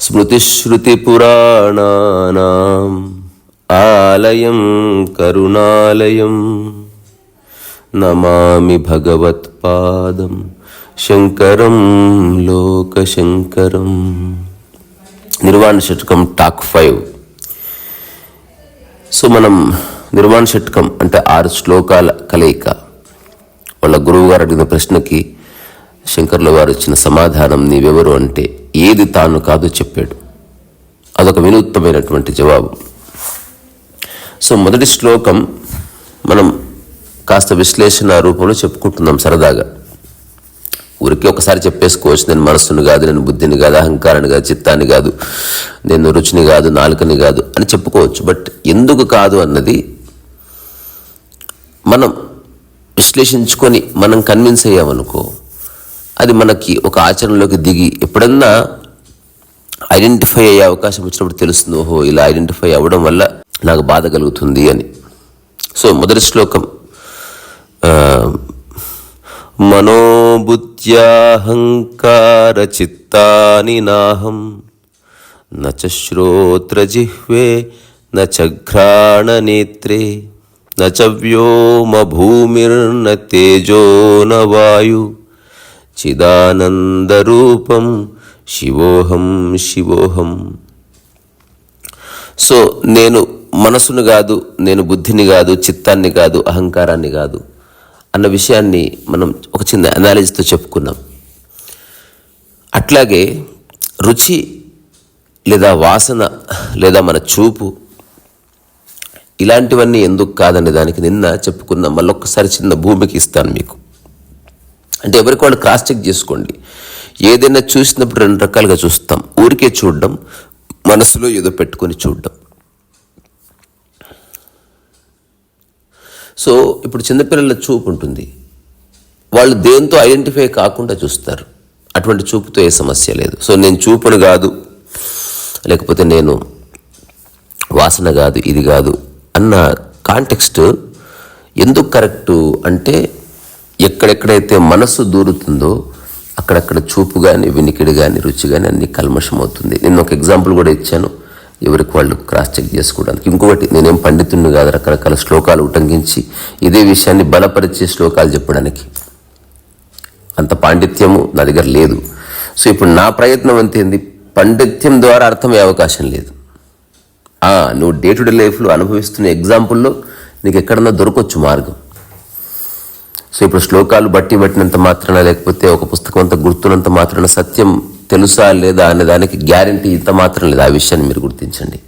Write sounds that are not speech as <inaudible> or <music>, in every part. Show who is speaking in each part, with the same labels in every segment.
Speaker 1: స్మృతిశ్రుతిపురాణానాం ఆలయం కరుణాలయం నమామి భగవత్పాదం శంకరం లోకశంకరం. నిర్వాణ శతకం టాక్ ఫైవ్. సో మనం నిర్వాణ షట్కం అంటే ఆరు శ్లోకాల కలయిక. వాళ్ళ గురువు గారు అడిగిన ప్రశ్నకి శంకర్ల వారు ఇచ్చిన సమాధానం నీవెవరు అంటే ఏది తాను కాదు చెప్పాడు. అదొక వినూత్నమైనటువంటి జవాబు. సో మొదటి శ్లోకం మనం కాస్త విశ్లేషణ రూపంలో చెప్పుకుంటున్నాం సరదాగా. ఊరికి ఒకసారి చెప్పేసుకోవచ్చు నేను మనస్సును కాదు నేను బుద్ధిని కాదు అహంకారాన్ని కాదు చిత్తాన్ని కాదు నేను రుచిని కాదు నాలుకని కాదు అని చెప్పుకోవచ్చు. బట్ ఎందుకు కాదు అన్నది మనం విశ్లేషించుకొని మనం కన్విన్స్ అయ్యామనుకో అది మనకి ఒక ఆచరణలోకి దిగి ఎప్పుడన్నా ఐడెంటిఫై అయ్యే అవకాశం వచ్చినప్పుడు తెలుస్తుంది ఓహో ఇలా ఐడెంటిఫై అవ్వడం వల్ల నాకు బాధ కలుగుతుంది అని. సో మొదటి శ్లోకం మనోబుద్ధ్యాహంకార చిత్తాని నాహం నచ శ్రోత్రజిహ్వే నచ ఘ్రాణనేత్రే. నచ వ్యోమ భూమిర్న తేజో న వాయు. చిదానందరూపం శివోహం శివోహం. సో నేను మనసును కాదు నేను బుద్ధిని కాదు చిత్తాన్ని కాదు అహంకారాన్ని కాదు అన్న విషయాన్ని మనం ఒక చిన్న అనాలిసితో చెప్పుకున్నాం. అట్లాగే రుచి లేదా వాసన లేదా మన చూపు ఇలాంటివన్నీ ఎందుకు కాదనే దానికి నిన్న చెప్పుకున్న మళ్ళొక్కసారి చిన్న భూమికి ఇస్తాను మీకు. అంటే ఎవరికి వాళ్ళు క్రాస్ చెక్ చేసుకోండి. ఏదైనా చూసినప్పుడు రెండు రకాలుగా చూస్తాం. ఊరికే చూడడం మనసులో ఏదో పెట్టుకొని చూడడం. సో ఇప్పుడు చిన్నపిల్లల చూపు ఉంటుంది. వాళ్ళు దేంతో ఐడెంటిఫై కాకుండా చూస్తారు. అటువంటి చూపుతో ఏ సమస్య లేదు. సో నేను చూపును కాదు లేకపోతే నేను వాసన కాదు ఇది కాదు అన్న కాంటెక్స్ట్ ఎందుకు కరెక్టు అంటే ఎక్కడెక్కడైతే మనస్సు దూరుతుందో అక్కడక్కడ చూపు కానీ వినికిడి కానీ రుచి కానీ అన్ని కల్మషం అవుతుంది నేను ఒక ఎగ్జాంపుల్ కూడా ఇచ్చాను. ఎవరికి వాళ్ళు క్రాస్ చెక్ చేసుకోవడానికి. ఇంకొకటి నేనేం పండితుడిని కాదు రకరకాల శ్లోకాలు ఉటంకించి ఇదే విషయాన్ని బలపరిచే శ్లోకాలు చెప్పడానికి. అంత పాండిత్యము నా దగ్గర లేదు. సో ఇప్పుడు నా ప్రయత్నం అంతేంది? పాండిత్యం ద్వారా అర్థమయ్యే అవకాశం లేదు. నువ్వు డే టు డే లైఫ్లో అనుభవిస్తున్న ఎగ్జాంపుల్లో నీకు ఎక్కడన్నా దొరకొచ్చు మార్గం. సో ఇప్పుడు శ్లోకాలు బట్టి పట్టినంత మాత్రాన లేకపోతే ఒక పుస్తకం అంతా గుర్తున్నంత మాత్రాన సత్యం తెలుసా లేదా అనే దానికి గ్యారంటీ ఇంత మాత్రం లేదు. ఆ విషయాన్ని మీరు గుర్తించండి.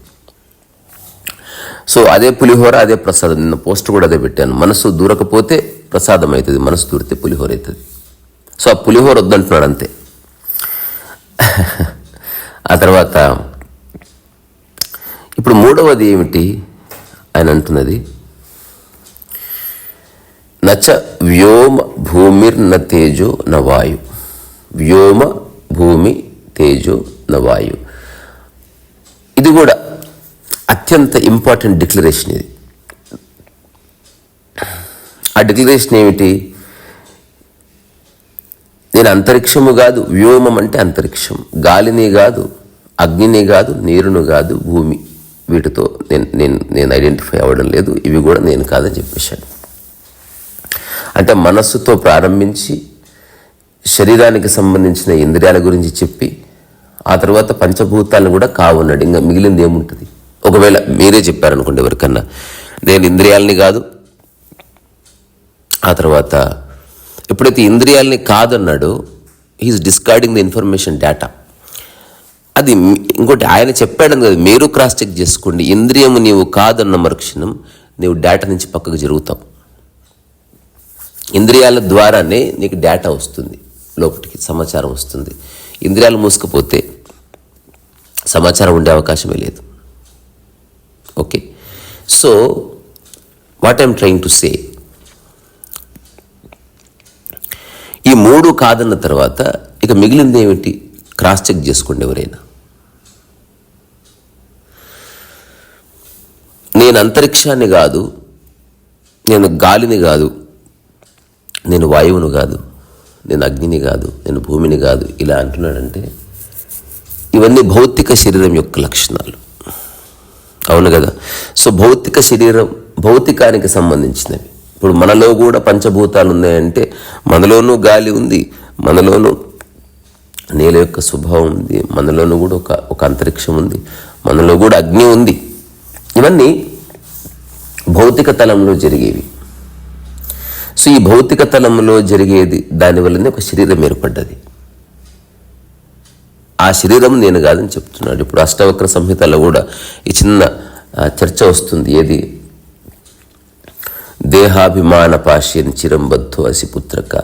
Speaker 1: సో అదే పులిహోర అదే ప్రసాదం. నిన్న పోస్ట్ కూడా అదే పెట్టాను. మనసు దూరకపోతే ప్రసాదం అవుతుంది మనసు దూరితే పులిహోర అవుతుంది సో ఆ పులిహోర వద్దంటున్నాడు అంతే. <laughs> ఆ తర్వాత ఇప్పుడు మూడవది ఏమిటి ఆయన అంటున్నది? నచ వ్యోమ భూమిర్న తేజో న వాయు. వ్యోమ భూమి తేజో న వాయు. ఇది కూడా అత్యంత ఇంపార్టెంట్ డిక్లరేషన్ ఇది. ఆ డిక్లరేషన్ ఏమిటి? నేను అంతరిక్షము కాదు వ్యోమం అంటే అంతరిక్షం. గాలిని కాదు అగ్నిని కాదు నీరును కాదు భూమి. వీటితో నేను నేను నేను ఐడెంటిఫై అవ్వడం లేదు. ఇవి కూడా నేను కాదని చెప్పేశాను అంటే మనస్సుతో ప్రారంభించి శరీరానికి సంబంధించిన ఇంద్రియాల గురించి చెప్పి ఆ తర్వాత పంచభూతాలను కూడా కావున్నాడు. ఇంకా మిగిలింది ఏముంటుంది? ఒకవేళ మీరే చెప్పారనుకోండి ఎవరికన్నా నేను ఇంద్రియాలని కాదు ఆ తర్వాత ఎప్పుడైతే ఇంద్రియాలని కాదన్నాడో he's discarding the information data అది ఇంకోటి ఆయన చెప్పాడని కదా మీరు క్రాస్ చెక్ చేసుకోండి. ఇంద్రియము నీవు కాదన్న మరుక్షణం నీవు డేటా నుంచి పక్కకు జరుగుతావు. ఇంద్రియాల ద్వారానే నీకు డేటా వస్తుంది. లోపలికి సమాచారం వస్తుంది. ఇంద్రియాలు మూసుకుపోతే సమాచారం ఉండే అవకాశమే లేదు. Okay so what I'm trying to say ఈ మూడు కాదన్న తర్వాత ఇక మిగిలింది ఏమిటి? క్రాస్ చెక్ చేసుకోండి ఎవరైనా. నేను అంతరిక్షాన్ని కాదు నేను గాలిని కాదు నేను వాయువును కాదు నేను అగ్నిని కాదు నేను భూమిని కాదు ఇలా అంటున్నాడంటే ఇవన్నీ భౌతిక శరీరం యొక్క లక్షణాలు. అవును కదా? సో భౌతిక శరీరం భౌతికానికి సంబంధించినవి. ఇప్పుడు మనలో కూడా పంచభూతాలు ఉన్నాయంటే మనలోనూ గాలి ఉంది మనలోనూ నేల యొక్క స్వభావం ఉంది మనలోనూ కూడా ఒక ఒక అంతరిక్షం ఉంది మనలో కూడా అగ్ని ఉంది. ఇవన్నీ భౌతిక తలంలో జరిగేవి. సో ఈ భౌతిక తలంలో జరిగేది దానివల్లనే ఒక శరీరం ఏర్పడ్డది. ఆ శరీరం నేను కాదని చెప్తున్నాడు. ఇప్పుడు అష్టవక్ర సంహితలో కూడా ఈ చిన్న చర్చ వస్తుంది. ఏది? దేహాభిమాన పాశ్యన్ చిరంబద్ధో అసి పుత్రక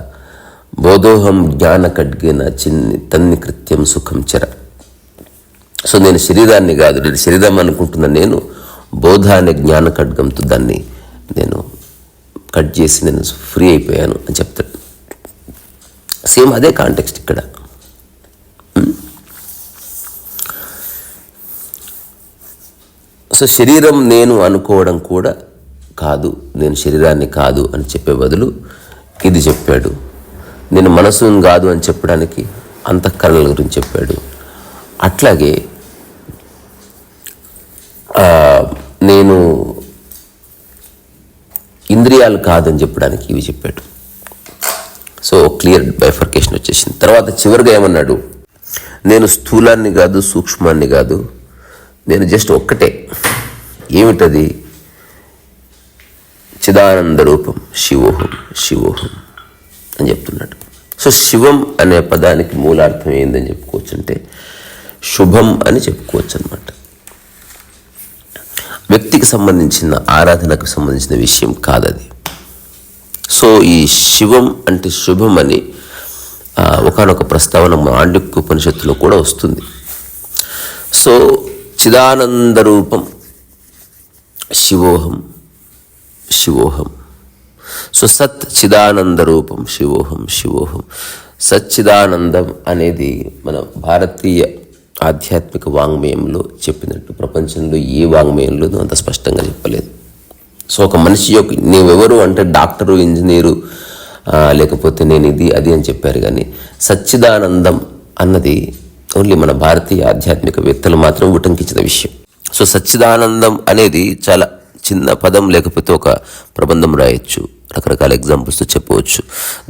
Speaker 1: బోధోహం జ్ఞాన ఖడ్గేన చిన్ని తన్ని కృత్యం సుఖం చర. సో నేను శరీరాన్ని కాదు నేను శరీరం అనుకుంటున్న నేను. బోధ అనే జ్ఞాన ఖడ్గంతో దాన్ని నేను కట్ చేసి నేను ఫ్రీ అయిపోయాను అని చెప్తాడు సేమ్ అదే కాంటెక్స్ట్ ఇక్కడ. సో శరీరం నేను అనుకోవడం కూడా కాదు నేను శరీరాన్ని కాదు అని చెప్పే బదులు ఇది చెప్పాడు. నేను మనసును కాదు అని చెప్పడానికి అంతఃకరణల గురించి చెప్పాడు. అట్లాగే నేను ఇంద్రియాలు కాదని చెప్పడానికి ఇవి చెప్పాడు. సో క్లియర్ బైఫర్కేషన్ వచ్చేసింది. తర్వాత చివరిగా ఏమన్నాడు? నేను స్థూలాన్ని కాదు సూక్ష్మాన్ని కాదు నేను జస్ట్ ఒక్కటే. ఏమిటది? చిదానంద రూపం శివోహం శివోహం అని చెప్తున్నాడు. సో శివం అనే పదానికి మూలార్థం ఏందని చెప్పుకోవచ్చు అంటే శుభం అని చెప్పుకోవచ్చు అనమాట వ్యక్తికి సంబంధించిన ఆరాధనకు సంబంధించిన విషయం కాదది. సో ఈ శివం అంటే శుభం అని ఒకనొక ప్రస్తావన మాండిక్య ఉపనిషత్తులో కూడా వస్తుంది. సో చిదానంద రూపం శివోహం శివోహం. సో సత్ చిదానంద రూపం శివోహం శివోహం. సచ్చిదానందం అనేది మన భారతీయ ఆధ్యాత్మిక వాంగ్మయంలో చెప్పినట్టు. ప్రపంచంలో ఏ వాంగ్మయంలోనూ అంత స్పష్టంగా చెప్పలేదు. సో ఒక మనిషి యొక్క నీవెవరు అంటే డాక్టరు ఇంజనీరు లేకపోతే నేను ఇది అది అని చెప్పారు కానీ సచ్చిదానందం అన్నది ఓన్లీ మన భారతీయ ఆధ్యాత్మిక వేత్తలు మాత్రం ఉటంకించిన విషయం. సో సచ్చిదానందం అనేది చాలా చిన్న పదం లేకపోతే ఒక ప్రబంధం రాయొచ్చు. రకరకాల ఎగ్జాంపుల్స్తో చెప్పవచ్చు.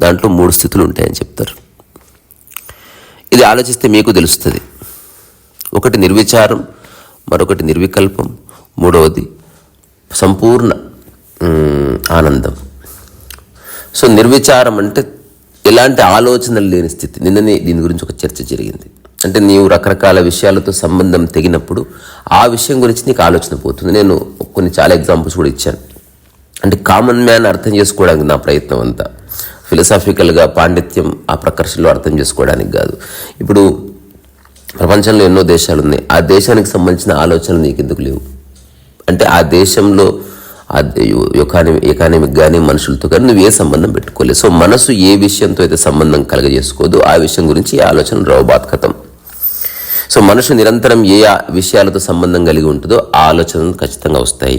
Speaker 1: దాంట్లో మూడు స్థితులు ఉంటాయని చెప్తారు. ఇది ఆలోచిస్తే మీకు తెలుస్తుంది. ఒకటి నిర్విచారం మరొకటి నిర్వికల్పం మూడవది సంపూర్ణ ఆనందం. సో నిర్విచారం అంటే ఎలాంటి ఆలోచనలు లేని స్థితి. నిన్ననే దీని గురించి ఒక చర్చ జరిగింది. అంటే నీవు రకరకాల విషయాలతో సంబంధం తెగినప్పుడు ఆ విషయం గురించి నీకు ఆలోచన పోతుంది. నేను కొన్ని చాలా ఎగ్జాంపుల్స్ కూడా ఇచ్చాను. అంటే కామన్ మ్యాన్ అర్థం చేసుకోవడానికి నా ప్రయత్నం అంతా. ఫిలసాఫికల్గా పాండిత్యం ఆ ప్రకర్షలో అర్థం చేసుకోవడానికి కాదు. ఇప్పుడు ప్రపంచంలో ఎన్నో దేశాలు ఉన్నాయి ఆ దేశానికి సంబంధించిన ఆలోచనలు నీకు ఎందుకు లేవు? అంటే ఆ దేశంలో ఎకానమిక్ ఎకానమిక్ కానీ మనుషులతో కానీ నువ్వు ఏ సంబంధం పెట్టుకోలేదు. సో మనసు ఏ విషయంతో అయితే సంబంధం కలగజేసుకోదు ఆ విషయం గురించి ఆలోచన రావు బాత్కతం సో మనసు నిరంతరం ఏ ఆ విషయాలతో సంబంధం కలిగి ఉంటుందో ఆ ఆలోచనలు ఖచ్చితంగా వస్తాయి.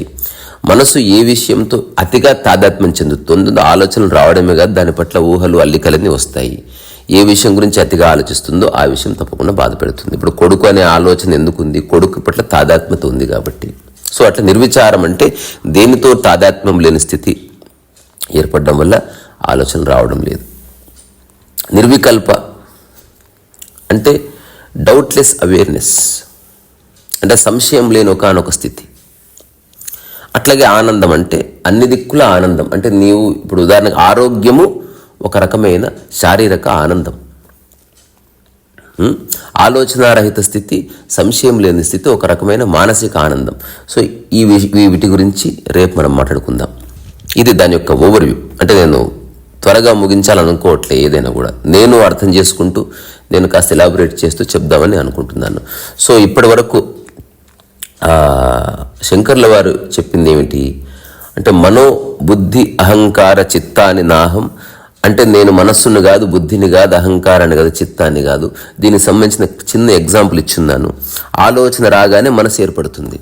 Speaker 1: మనసు ఏ విషయంతో అతిగా తాదాత్మ్యం చెందుతుందో ఆలోచనలు రావడమే కాదు దాని పట్ల ఊహలు అల్లికలన్నీ వస్తాయి. ఏ విషయం గురించి అతిగా ఆలోచిస్తుందో ఆ విషయం తప్పకుండా బాధ పెడుతుంది. ఇప్పుడు కొడుకు అనే ఆలోచన ఎందుకుంది? కొడుకు పట్ల తాదాత్మ్యత ఉంది కాబట్టి. సో అట్లా నిర్విచారం అంటే దేనితో తాదాత్మ్యం లేని స్థితి ఏర్పడడం వల్ల ఆలోచన రావడం లేదు. నిర్వికల్ప అంటే డౌట్లెస్ అవేర్నెస్ అంటే సంశయం లేని ఒకనొక స్థితి. అట్లాగే ఆనందం అంటే అన్ని దిక్కుల ఆనందం. అంటే నీవు ఇప్పుడు ఉదాహరణకు ఆరోగ్యము ఒక రకమైన శారీరక ఆనందం. ఆలోచనారహిత స్థితి సంశయం లేని స్థితి ఒక రకమైన మానసిక ఆనందం. సో ఈ వీ వీటి గురించి రేపు మనం మాట్లాడుకుందాం. ఇది దాని యొక్క ఓవర్వ్యూ అంటే నేను త్వరగా ముగించాలనుకోవట్లే ఏదైనా కూడా. నేను అర్థం చేసుకుంటూ నేను కాస్త ఎలాబొరేట్ చేస్తూ చెప్దామని అనుకుంటున్నాను. సో ఇప్పటి వరకు శంకర్ల వారు చెప్పింది ఏమిటి? అంటే మనో బుద్ధి అహంకార చిత్తాని నాహం అంటే నేను మనస్సును కాదు బుద్ధిని కాదు అహంకారాన్ని కాదు చిత్తాన్ని కాదు. దీనికి సంబంధించిన చిన్న ఎగ్జాంపుల్ ఇచ్చున్నాను. ఆలోచన రాగానే మనసు ఏర్పడుతుంది.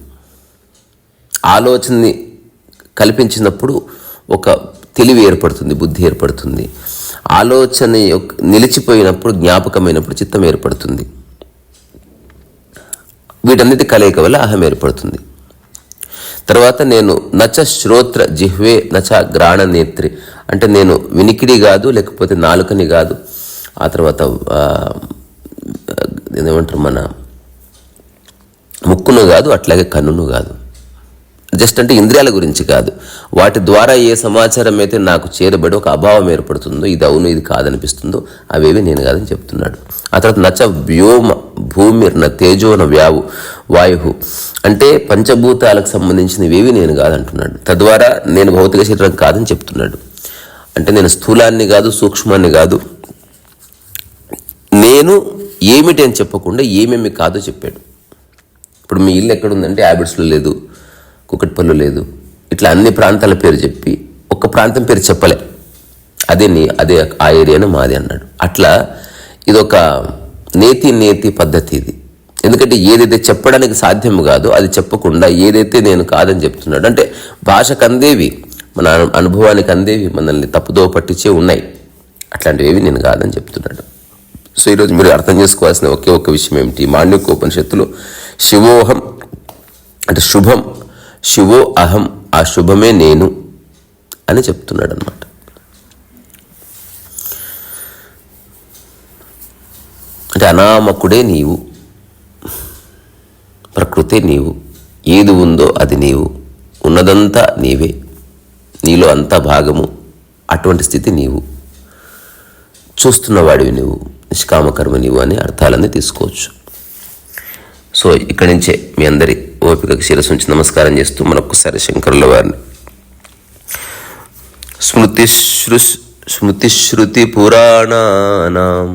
Speaker 1: ఆలోచనని కల్పించినప్పుడు ఒక తెలివి ఏర్పడుతుంది బుద్ధి ఏర్పడుతుంది. ఆలోచన యొక్క నిలిచిపోయినప్పుడు జ్ఞాపకమైనప్పుడు చిత్తం ఏర్పడుతుంది. వీటన్నిటి కలయిక వల్ల అహం ఏర్పడుతుంది. తర్వాత నేను నచ శ్రోత్ర జిహ్వే నచ గ్రాణ నేత్రి అంటే నేను వినికిడి కాదు లేకపోతే నాలుకని కాదు. ఆ తర్వాత ఏమంటారు మన ముక్కును కాదు అట్లాగే కన్నును కాదు. జస్ట్ అంటే ఇంద్రియాల గురించి కాదు. వాటి ద్వారా ఏ సమాచారం అయితే నాకు చేరబడి ఒక అభావం ఏర్పడుతుందో ఇది అవును ఇది కాదనిపిస్తుందో అవేవి నేను కాదని చెప్తున్నాడు. ఆ తర్వాత నచ వ్యోమ భూమి న వ్యావు వాయు అంటే పంచభూతాలకు సంబంధించినవేవి నేను కాదంటున్నాడు. తద్వారా నేను భౌతిక శరీరం కాదని చెప్తున్నాడు. అంటే నేను స్థూలాన్ని కాదు సూక్ష్మాన్ని కాదు. నేను ఏమిటి అని చెప్పకుండా ఏమేమి కాదో చెప్పాడు. ఇప్పుడు మీ ఇల్లు ఎక్కడుందంటే హ్యాబిట్స్లో లేదు. కుకట్పల్లి లేదు. ఇట్లా అన్ని ప్రాంతాల పేరు చెప్పి ఒక్క ప్రాంతం పేరు చెప్పలే. అదే నీ అదే ఆ ఏరియాను మాది అన్నాడు. అట్లా ఇదొక నేతి నేతి పద్ధతి ఇది. ఎందుకంటే ఏదైతే చెప్పడానికి సాధ్యం కాదో అది చెప్పకుండా ఏదైతే నేను కాదని చెప్తున్నాడు అంటే భాషకు అందేవి మన అనుభవానికి అందేవి మనల్ని తప్పుదో పట్టించే ఉన్నాయి. అట్లాంటివి నేను కాదని చెప్తున్నాడు. సో ఈరోజు మీరు అర్థం చేసుకోవాల్సిన ఒకే ఒక్క విషయం ఏమిటి? మాండ్యోపనిషత్తులో శివోహం అంటే శుభం శివో అహం ఆ శుభమే నేను అని చెప్తున్నాడు అనమాట అంటే అనామకుడే నీవు ప్రకృతే నీవు ఏది ఉందో అది నీవు ఉన్నదంతా నీవే నీలో అంతా భాగము అటువంటి స్థితి నీవు. చూస్తున్నవాడివి నువ్వు నిష్కామకర్మ నీవు అని అర్థాలన్నీ తీసుకోవచ్చు. సో ఇక్కడి నుంచే మీ అందరి ఓపికకు శిరస్సు ఉంచి నమస్కారం చేస్తూ మరొకసారి శంకరుల వారిని. స్మృతి స్మృతిశ్రుతి పురాణానాం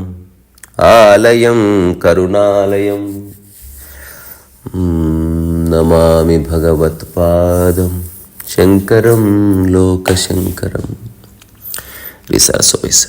Speaker 1: ఆలయం కరుణాలయం నమామి భగవత్పాదం శంకరం లోకశంకరం. విసా సో విసా